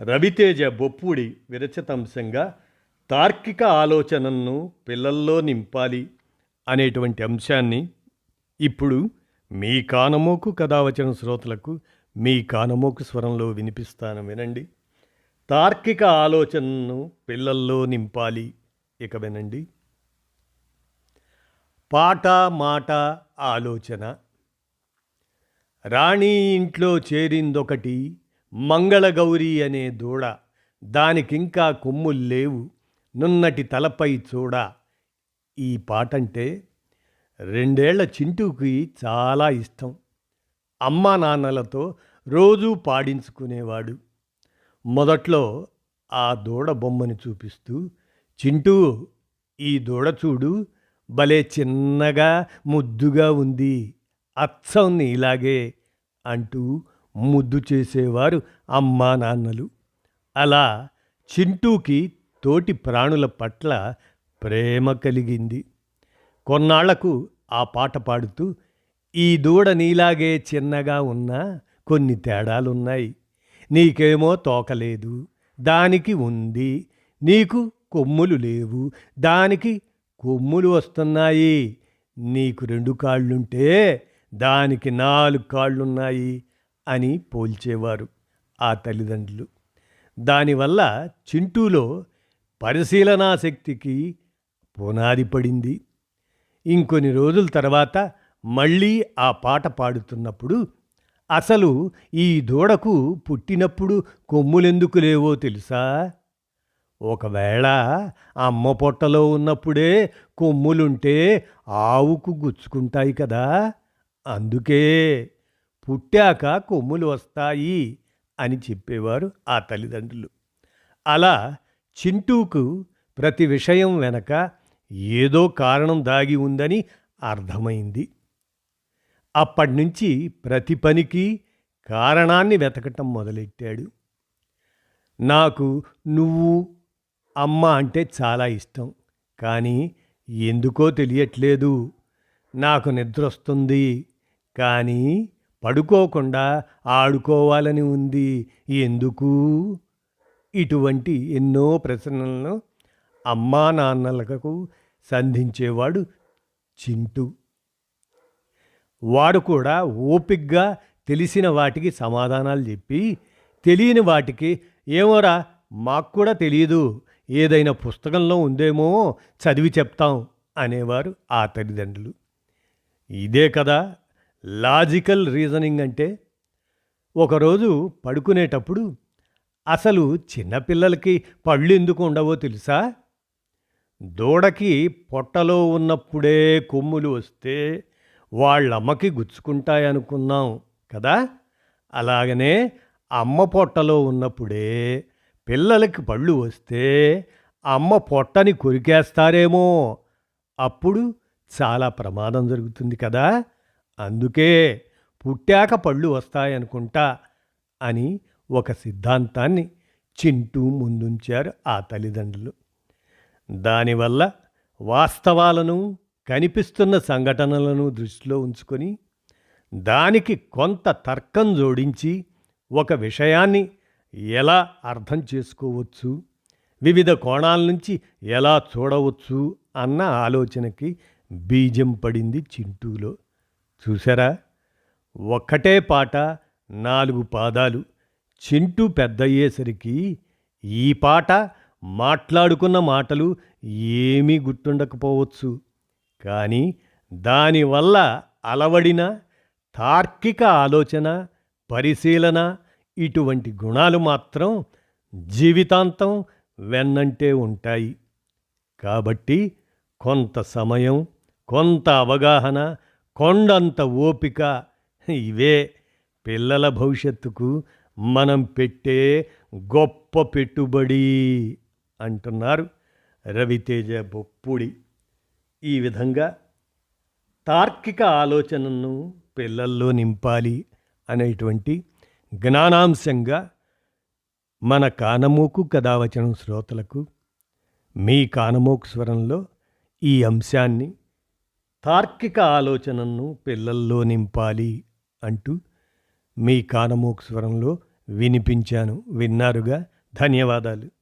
రవితేజ బొప్పూడి విరచితాంశంగా తార్కిక ఆలోచనను పిల్లల్లో నింపాలి అనేటువంటి అంశాన్ని ఇప్పుడు మీ కానమోకు కథావచన శ్రోతలకు మీ కానమోకు స్వరంలో వినిపిస్తాను వినండి. తార్కిక ఆలోచనను పిల్లల్లో నింపాలి ఇక వినండి. పాట మాట ఆలోచన. రాణి ఇంట్లో చేరిందొకటి మంగళగౌరీ అనే దూడ దానికింకా కొమ్ములు లేవు. నున్నటి తలపై చూడ. ఈ పాటంటే రెండేళ్ళ చింటూకి చాలా ఇష్టం. అమ్మా నాన్నలతో రోజూ పాడించుకునేవాడు. మొదట్లో ఆ దూడ బొమ్మని చూపిస్తూ చింటూ ఈ దూడ చూడు. భలే చిన్నగా ముద్దుగా ఉంది. అచ్చం ఇలాగే అంటూ ముద్దు చేసేవారు అమ్మా నాన్నలు. అలా చింటూకి తోటి ప్రాణుల పట్ల ప్రేమ కలిగింది. కొన్నాళ్ళకు ఆ పాట పాడుతూ ఈ దూడ నీలాగే చిన్నగా ఉన్నా కొన్ని తేడాలున్నాయి. నీకేమో తోకలేదు దానికి ఉంది. నీకు కొమ్ములు లేవు. దానికి కొమ్ములు వస్తున్నాయి. నీకు రెండు కాళ్ళుంటే దానికి నాలుగు కాళ్ళున్నాయి. అని పోల్చేవారు ఆ తల్లిదండ్రులు. దానివల్ల చింటూలో పరిశీలనాశక్తికి పునాది పడింది. ఇంకొన్ని రోజుల తర్వాత మళ్ళీ ఆ పాట పాడుతున్నప్పుడు అసలు ఈ దూడకు పుట్టినప్పుడు కొమ్ములెందుకు లేవో తెలుసా? ఒకవేళ అమ్మ పొట్టలో ఉన్నప్పుడే కొమ్ములుంటే ఆవుకు గుచ్చుకుంటాయి కదా. అందుకే పుట్టాక కొమ్ములు వస్తాయి అని చెప్పేవారు ఆ తల్లిదండ్రులు. అలా చింటూకు ప్రతి విషయం వెనక ఏదో కారణం దాగి ఉందని అర్థమైంది. అప్పటినుంచి ప్రతి పనికి కారణాన్ని వెతకటం మొదలెట్టాడు. నాకు నువ్వు అమ్మ అంటే చాలా ఇష్టం. కానీ ఎందుకో తెలియట్లేదు. నాకు నిద్ర వస్తుంది కానీ పడుకోకుండా ఆడుకోవాలని ఉంది. ఎందుకు? ఇటువంటి ఎన్నో ప్రశ్నలను అమ్మా నాన్నలకు సంధించేవాడు చింటూ. వాడు కూడా ఓపిగ్గా తెలిసిన వాటికి సమాధానాలు చెప్పి తెలియని వాటికి ఏమోరా మాకు కూడా తెలియదు ఏదైనా పుస్తకంలో ఉందేమో చదివి చెప్తాం అనేవారు ఆ తల్లిదండ్రులు. ఇదే కదా లాజికల్ రీజనింగ్ అంటే ఒకరోజు పడుకునేటప్పుడు అసలు చిన్నపిల్లలకి పళ్ళు ఎందుకు ఉండవో తెలుసా? దూడకి పొట్టలో ఉన్నప్పుడే కొమ్ములు వస్తే వాళ్ళమ్మకి గుచ్చుకుంటాయనుకున్నాం కదా? అలాగనే అమ్మ పొట్టలో ఉన్నప్పుడే పిల్లలకి పళ్ళు వస్తే అమ్మ పొట్టని కొరికేస్తారేమో అప్పుడు చాలా ప్రమాదం జరుగుతుంది కదా? అందుకే పుట్టాక పళ్ళు వస్తాయనుకుంటా అని ఒక సిద్ధాంతాన్ని చింటూ ముందుంచారు ఆ తల్లిదండ్రులు. దానివల్ల వాస్తవాలను కనిపిస్తున్న సంఘటనలను దృష్టిలో ఉంచుకొని దానికి కొంత తర్కం జోడించి ఒక విషయాన్ని ఎలా అర్థం చేసుకోవచ్చు వివిధ కోణాల నుంచి ఎలా చూడవచ్చు అన్న ఆలోచనకి బీజం పడింది చింటూలో. చూసారా ఒక్కటే పాట నాలుగు పాదాలు. చింటూ పెద్దయ్యేసరికి ఈ పాట మాట్లాడుకున్న మాటలు ఏమీ గుర్తుండకపోవచ్చు. కానీ దానివల్ల అలవడిన తార్కిక ఆలోచన పరిశీలన ఇటువంటి గుణాలు మాత్రం జీవితాంతం వెన్నంటే ఉంటాయి. కాబట్టి కొంత సమయం కొంత అవగాహన కొండంత ఓపిక ఇవే పిల్లల భవిష్యత్తుకు మనం పెట్టే గొప్ప పెట్టుబడి అంటున్నారు రవితేజ బొప్పుడి. ఈ విధంగా తార్కిక ఆలోచనను పిల్లల్లో నింపాలి అనేటువంటి జ్ఞానాంశంగా మన కానమోకు కథావచనం శ్రోతలకు మీ కానమోకు స్వరంలో ఈ అంశాన్ని తార్కిక ఆలోచనను పిల్లల్లో నింపాలి అంటూ మీ కానమోకు స్వరంలో వినిపించాను. విన్నారుగా? ధన్యవాదాలు.